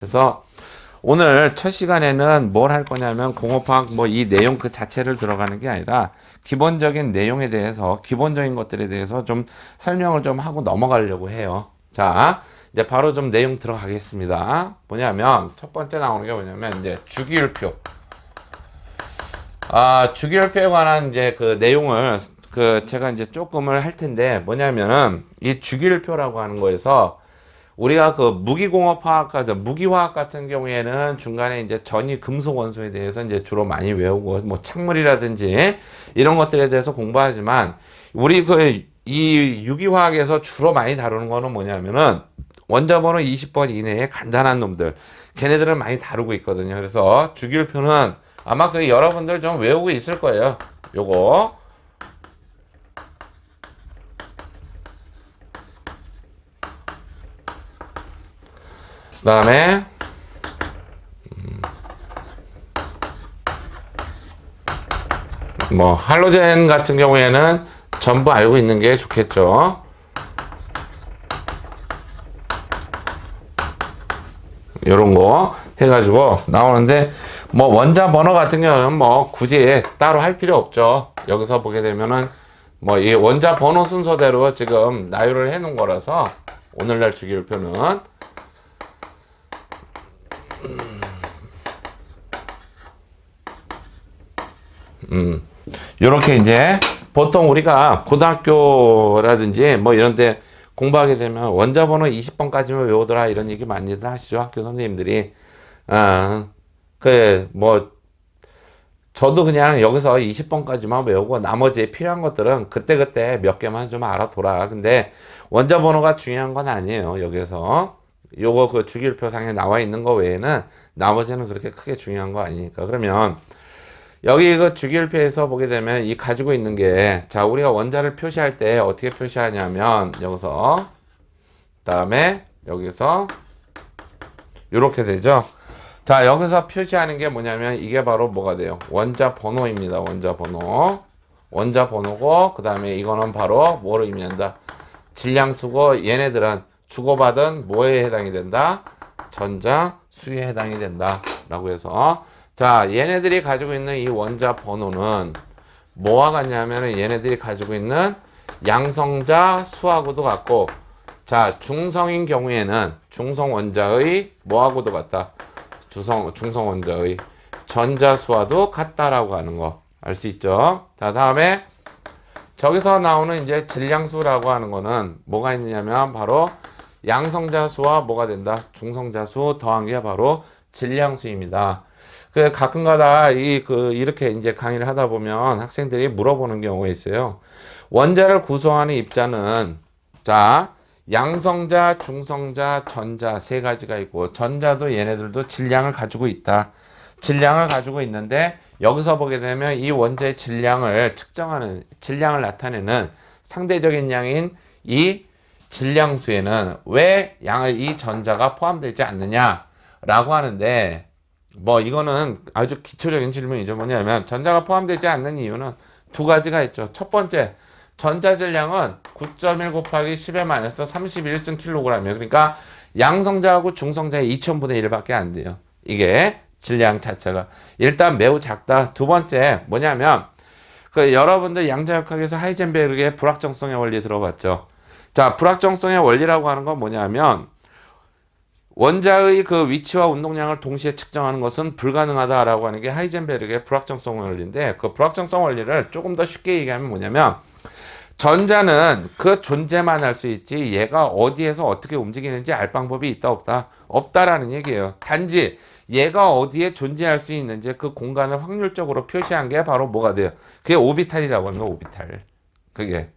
그래서 오늘 첫 시간에는 뭘 할 거냐면 공업학 뭐 이 내용 그 자체를 들어가는 게 아니라 기본적인 내용에 대해서 기본적인 것들에 대해서 좀 설명을 좀 하고 넘어가려고 해요. 자, 이제 바로 좀 내용 들어가겠습니다. 뭐냐면 첫 번째 나오는 게 뭐냐면 이제 주기율표. 아, 주기율표에 관한 이제 그 내용을 그 제가 이제 조금을 할 텐데 뭐냐면은 이 주기율표라고 하는 거에서 우리가 그 무기공업화학, 무기화학 같은 경우에는 중간에 이제 전이 금속 원소에 대해서 이제 주로 많이 외우고, 뭐 착물이라든지 이런 것들에 대해서 공부하지만, 우리 그 이 유기화학에서 주로 많이 다루는 거는 뭐냐면은 원자번호 20번 이내의 간단한 놈들. 걔네들은 많이 다루고 있거든요. 그래서 주기율표는 아마 그 여러분들 좀 외우고 있을 거예요. 요거. 그 다음에 뭐 할로젠 같은 경우에는 전부 알고 있는 게 좋겠죠. 요런 거 해가지고 나오는데 뭐 원자 번호 같은 경우는 뭐 굳이 따로 할 필요 없죠. 여기서 보게 되면은 뭐 이 원자 번호 순서대로 지금 나열을 해 놓은 거라서 오늘날 주기율표는 음, 요렇게 이제 보통 우리가 고등학교라든지 뭐 이런 데 공부하게 되면 원자 번호 20번까지만 외우더라 이런 얘기 많이들 하시죠. 학교 선생님들이. 아, 그, 뭐, 저도 그냥 여기서 20번까지만 외우고 나머지 필요한 것들은 그때그때 몇 개만 좀 알아둬라. 근데 원자 번호가 중요한 건 아니에요. 여기서. 요거 그 주기율표상에 나와 있는 거 외에는 나머지는 그렇게 크게 중요한 거 아니니까. 그러면 여기 그 주기율표에서 보게 되면 이 가지고 있는 게, 자, 우리가 원자를 표시할 때 어떻게 표시하냐면, 여기서, 그 다음에, 여기서, 이렇게 되죠. 자, 여기서 표시하는 게 뭐냐면, 이게 바로 뭐가 돼요? 원자 번호입니다. 원자 번호. 원자 번호고, 그 다음에 이거는 바로 뭐를 의미한다? 질량수고, 얘네들은 주고받은 뭐에 해당이 된다? 전자 수에 해당이 된다. 라고 해서, 자, 얘네들이 가지고 있는 이 원자 번호는 뭐와 같냐면 얘네들이 가지고 있는 양성자 수하고도 같고 자, 중성인 경우에는 중성 원자의 뭐하고도 같다. 주성, 중성 원자의 전자 수와도 같다라고 하는 거 알 수 있죠. 자, 다음에 저기서 나오는 이제 질량수라고 하는 거는 뭐가 있느냐면 바로 양성자 수와 뭐가 된다. 중성자 수 더한 게 바로 질량수입니다. 그 가끔가다 이 그 이렇게 이제 강의를 하다 보면 학생들이 물어보는 경우가 있어요. 원자를 구성하는 입자는 자 양성자, 중성자, 전자 세 가지가 있고 전자도 얘네들도 질량을 가지고 있다. 질량을 가지고 있는데 여기서 보게 되면 이 원자의 질량을 측정하는 질량을 나타내는 상대적인 양인 이 질량수에는 왜 양의 이 전자가 포함되지 않느냐라고 하는데 뭐 이거는 아주 기초적인 질문이죠. 뭐냐면 전자가 포함되지 않는 이유는 두 가지가 있죠. 첫 번째 전자 질량은 9.1 곱하기 10의 마이너스 31승 킬로그램이에요. 그러니까 양성자하고 중성자의 2000분의 1밖에 안 돼요. 이게 질량 자체가 일단 매우 작다. 두 번째 뭐냐면 그 여러분들 양자역학에서 하이젠베르그의 불확정성의 원리 들어봤죠. 자, 불확정성의 원리라고 하는 건 뭐냐면 원자의 그 위치와 운동량을 동시에 측정하는 것은 불가능하다라고 하는 게 하이젠베르그의 불확정성 원리인데 그 불확정성 원리를 조금 더 쉽게 얘기하면 뭐냐면 전자는 그 존재만 할수 있지 얘가 어디에서 어떻게 움직이는지 알 방법이 있다 없다 없다라는 얘기예요. 단지 얘가 어디에 존재할 수 있는지 그 공간을 확률적으로 표시한 게 바로 뭐가 돼요? 그게 오비탈이라고 하는 거 오비탈. 그게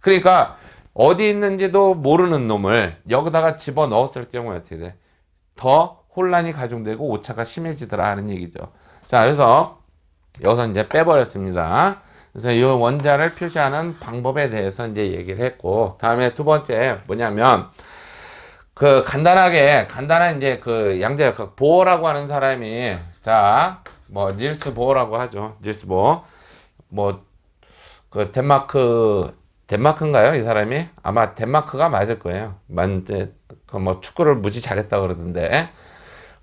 그러니까 어디 있는지도 모르는 놈을 여기다가 집어 넣었을 경우에 어떻게 돼? 더 혼란이 가중되고 오차가 심해지더라 하는 얘기죠. 자, 그래서 여기서 이제 빼버렸습니다. 그래서 이 원자를 표시하는 방법에 대해서 이제 얘기를 했고, 다음에 두 번째 뭐냐면, 그 간단하게, 간단한 이제 그 양자 역학, 보어라고 하는 사람이, 자, 뭐, 닐스 보어라고 하죠. 닐스 보어. 뭐, 그 덴마크, 덴마크인가요? 이 사람이? 아마 덴마크가 맞을 거예요. 맞는데, 그뭐 축구를 무지 잘했다 그러던데.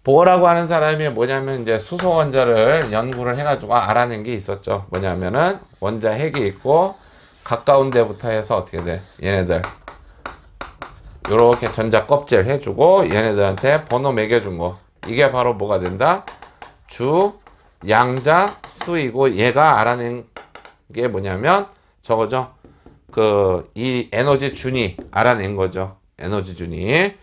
보어라고 하는 사람이 뭐냐면 이제 수소 원자를 연구를 해가지고 알아낸 게 있었죠. 뭐냐면은 원자 핵이 있고 가까운 데부터 해서 어떻게 돼? 얘네들 요렇게 전자 껍질 해주고 얘네들한테 번호 매겨준 거 이게 바로 뭐가 된다? 주 양자 수이고 얘가 알아낸 게 뭐냐면 저거죠. 그 이 에너지 준이 알아낸 거죠. 에너지 준이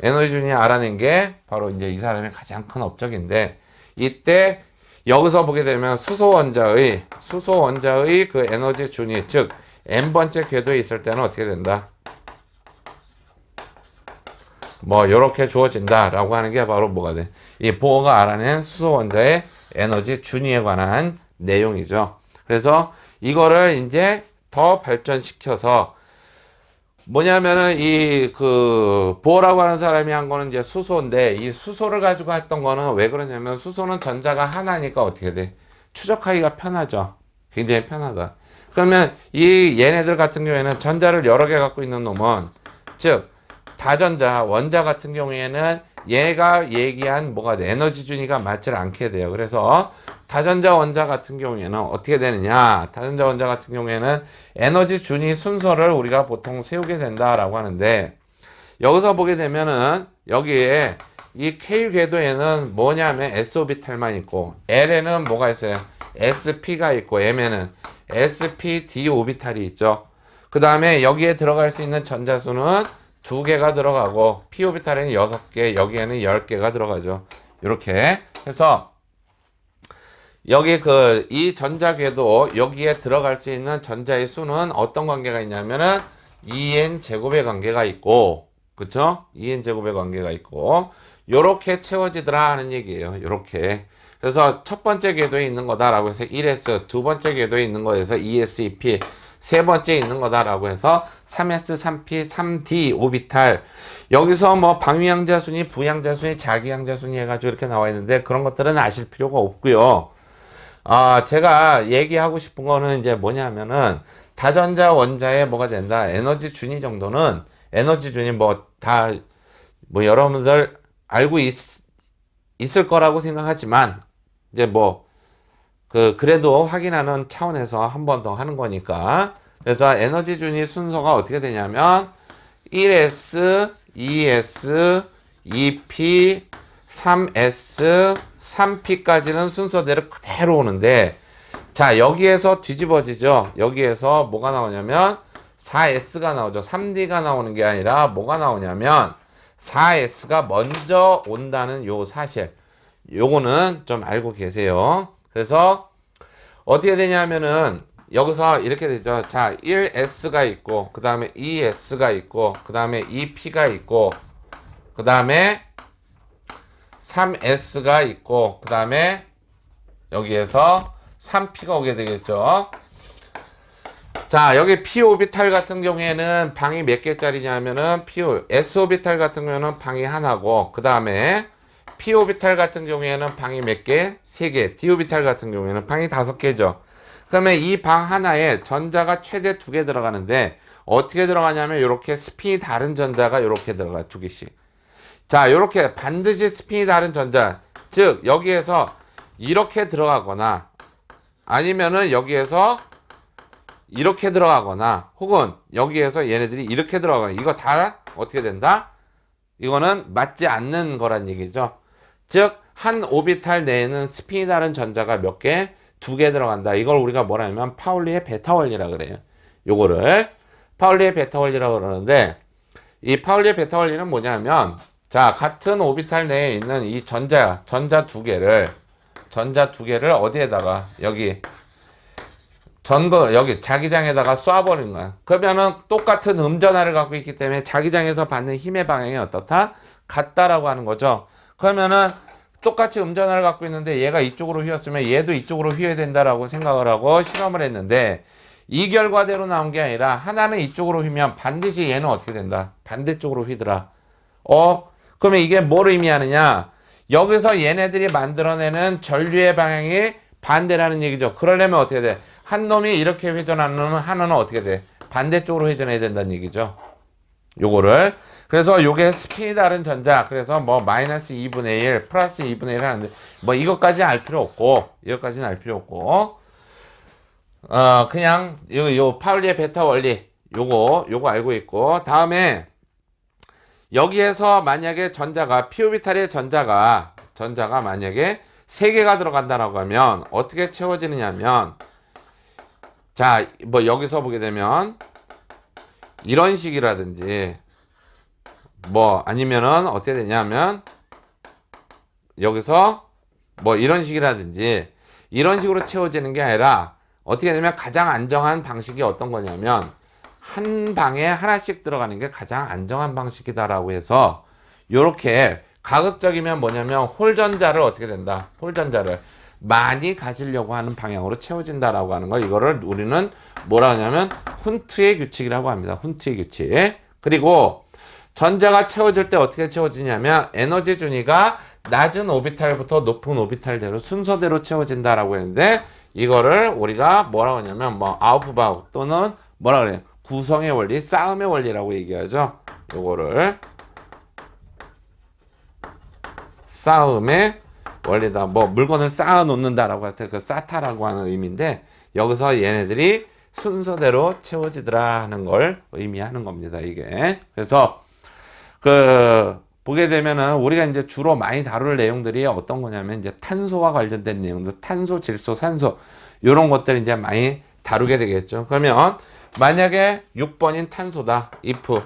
에너지 준이 알아낸 게 바로 이제 이 사람의 가장 큰 업적인데 이때 여기서 보게 되면 수소 원자의 수소 원자의 그 에너지 준이 즉 n 번째 궤도에 있을 때는 어떻게 된다? 뭐 이렇게 주어진다라고 하는 게 바로 뭐가 돼? 이 보어가 알아낸 수소 원자의 에너지 준위에 관한 내용이죠. 그래서 이거를 이제 더 발전시켜서 뭐냐면은 이 그 보어라고 하는 사람이 한 거는 이제 수소인데 이 수소를 가지고 했던 거는 왜 그러냐면 수소는 전자가 하나니까 어떻게 돼? 추적하기가 편하죠. 굉장히 편하다. 그러면 이 얘네들 같은 경우에는 전자를 여러 개 갖고 있는 놈은 즉 다전자 원자 같은 경우에는 얘가 얘기한 뭐가 돼? 에너지 준위가 맞질 않게 돼요. 그래서 다전자 원자 같은 경우에는 어떻게 되느냐? 다전자 원자 같은 경우에는 에너지 준위 순서를 우리가 보통 세우게 된다라고 하는데 여기서 보게 되면은 여기에 이 K 궤도에는 뭐냐면 S 오비탈만 있고 L에는 뭐가 있어요? SP가 있고 M에는 SP D 오비탈이 있죠. 그 다음에 여기에 들어갈 수 있는 전자수는 두 개가 들어가고 p 오비탈에는 여섯 개, 여기에는 열 개가 들어가죠. 이렇게 해서 여기 그 이 전자 궤도 여기에 들어갈 수 있는 전자의 수는 어떤 관계가 있냐면은 2n 제곱의 관계가 있고 그쵸? 2n 제곱의 관계가 있고 요렇게 채워지더라 하는 얘기예요. 요렇게 그래서 첫 번째 궤도에 있는 거다라고 해서 1s, 두 번째 궤도에 있는 거에서 2s2p, 세 번째 있는 거다라고 해서 3s, 3p, 3d 오비탈 여기서 뭐 방위양자 순위, 부양자 순위, 자기양자 순위 해가지고 이렇게 나와 있는데 그런 것들은 아실 필요가 없고요. 아, 제가 얘기하고 싶은 거는 이제 뭐냐면은 다전자 원자에 뭐가 된다. 에너지 준위 정도는 에너지 준위 뭐 다뭐 여러분들 알고 있, 있을 거라고 생각하지만 이제 뭐 그 그래도 확인하는 차원에서 한 번 더 하는 거니까. 그래서 에너지 준위 순서가 어떻게 되냐면 1s, 2s, 2p, 3s, 3p까지는 순서대로 그대로 오는데 자 여기에서 뒤집어지죠. 여기에서 뭐가 나오냐면 4s가 나오죠. 3d가 나오는 게 아니라 뭐가 나오냐면 4s가 먼저 온다는 요 사실. 요거는 좀 알고 계세요 그래서 어떻게 되냐면은 여기서 이렇게 되죠 자 1s가 있고 그 다음에 2s가 있고 그 다음에 2p가 있고 그 다음에 3S가 있고 그 다음에 여기에서 3P가 오게 되겠죠. 자 여기 P 오비탈 같은 경우에는 방이 몇 개짜리냐면은 P S 오비탈 같은 경우에는 방이 하나고 그 다음에 P 오비탈 같은 경우에는 방이 몇 개? 세 개. D 오비탈 같은 경우에는 방이 다섯 개죠. 그러면 이방 하나에 전자가 최대 두개 들어가는데 어떻게 들어가냐면 이렇게 스핀이 다른 전자가 이렇게 들어가요. 두 개씩. 자, 이렇게 반드시 스핀이 다른 전자, 즉 여기에서 이렇게 들어가거나 아니면은 여기에서 이렇게 들어가거나 혹은 여기에서 얘네들이 이렇게 들어가거나 이거 다 어떻게 된다? 이거는 맞지 않는 거란 얘기죠. 즉 한 오비탈 내에는 스핀이 다른 전자가 몇 개? 두 개 들어간다. 이걸 우리가 뭐라 하면 파울리의 베타 원리라 그래요. 요거를 파울리의 베타 원리라고 그러는데 이 파울리의 베타 원리는 뭐냐면 자, 같은 오비탈 내에 있는 이 전자, 전자 두 개를, 전자 두 개를 어디에다가, 여기, 전거, 여기 자기장에다가 쏴버린 거야. 그러면은 똑같은 음전하를 갖고 있기 때문에 자기장에서 받는 힘의 방향이 어떻다? 같다라고 하는 거죠. 그러면은 똑같이 음전하를 갖고 있는데 얘가 이쪽으로 휘었으면 얘도 이쪽으로 휘어야 된다라고 생각을 하고 실험을 했는데 이 결과대로 나온 게 아니라 하나는 이쪽으로 휘면 반드시 얘는 어떻게 된다? 반대쪽으로 휘더라. 어? 그러면 이게 뭘 의미하느냐? 여기서 얘네들이 만들어내는 전류의 방향이 반대라는 얘기죠. 그러려면 어떻게 돼? 한 놈이 이렇게 회전하는 하나는 어떻게 돼? 반대쪽으로 회전해야 된다는 얘기죠. 요거를. 그래서 요게 스피이 다른 전자. 그래서 뭐 마이너스 2분의 1, 플러스 2분의 1 하는데 뭐 이것까지 알 필요 없고 이것까지는 알 필요 없고. 어 그냥 요, 요 파울리의 베타 원리. 요거 요거 알고 있고. 다음에 여기에서 만약에 전자가 피오비탈의 전자가 전자가 만약에 3개가 들어간다라고 하면 어떻게 채워지느냐면 자, 뭐 여기서 보게 되면 이런 식이라든지 뭐 아니면은 어떻게 되냐면 여기서 뭐 이런 식이라든지 이런 식으로 채워지는 게 아니라 어떻게 되냐면 가장 안정한 방식이 어떤 거냐면 한 방에 하나씩 들어가는 게 가장 안정한 방식이다라고 해서 요렇게 가급적이면 뭐냐면 홀전자를 어떻게 된다? 홀전자를 많이 가지려고 하는 방향으로 채워진다라고 하는 거 이거를 우리는 뭐라 하냐면 훈트의 규칙이라고 합니다. 훈트의 규칙. 그리고 전자가 채워질 때 어떻게 채워지냐면 에너지 준위가 낮은 오비탈부터 높은 오비탈대로 순서대로 채워진다라고 했는데 이거를 우리가 뭐라고 하냐면 뭐 아우프바우 또는 뭐라 그래요? 구성의 원리 싸움의 원리라고 얘기하죠. 요거를 싸움의 원리다. 뭐 물건을 쌓아 놓는다라고 할 때 그 쌓다라고 하는 의미인데 여기서 얘네들이 순서대로 채워지더라 하는 걸 의미하는 겁니다 이게. 그래서 그 보게 되면은 우리가 이제 주로 많이 다룰 내용들이 어떤 거냐면 이제 탄소와 관련된 내용들, 탄소, 질소, 산소 이런 것들 이제 많이 다루게 되겠죠. 그러면 만약에 6번인 탄소다. if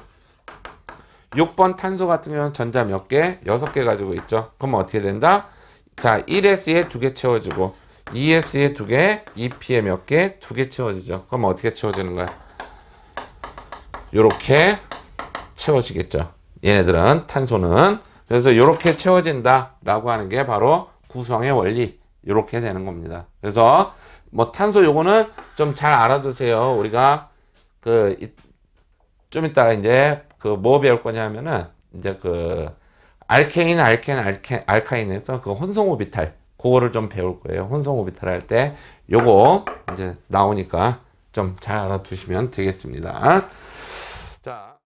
6번 탄소 같은 경우는 전자 몇 개? 6개 가지고 있죠. 그러면 어떻게 된다? 자, 1S에 2개 채워지고 2S에 2개, 2P에 몇 개? 2개 채워지죠. 그러면 어떻게 채워지는 거야? 요렇게 채워지겠죠. 얘네들은 탄소는 그래서 이렇게 채워진다라고 하는 게 바로 구성의 원리 이렇게 되는 겁니다. 그래서 뭐 탄소 요거는 좀 잘 알아두세요. 우리가 그 좀 이따가 이제 그 뭐 배울 거냐면은 이제 그 알케인, 알켄, 알케, 알카인에서 그 혼성 오비탈 그거를 좀 배울 거예요. 혼성 오비탈 할 때 요거 이제 나오니까 좀 잘 알아두시면 되겠습니다. 자.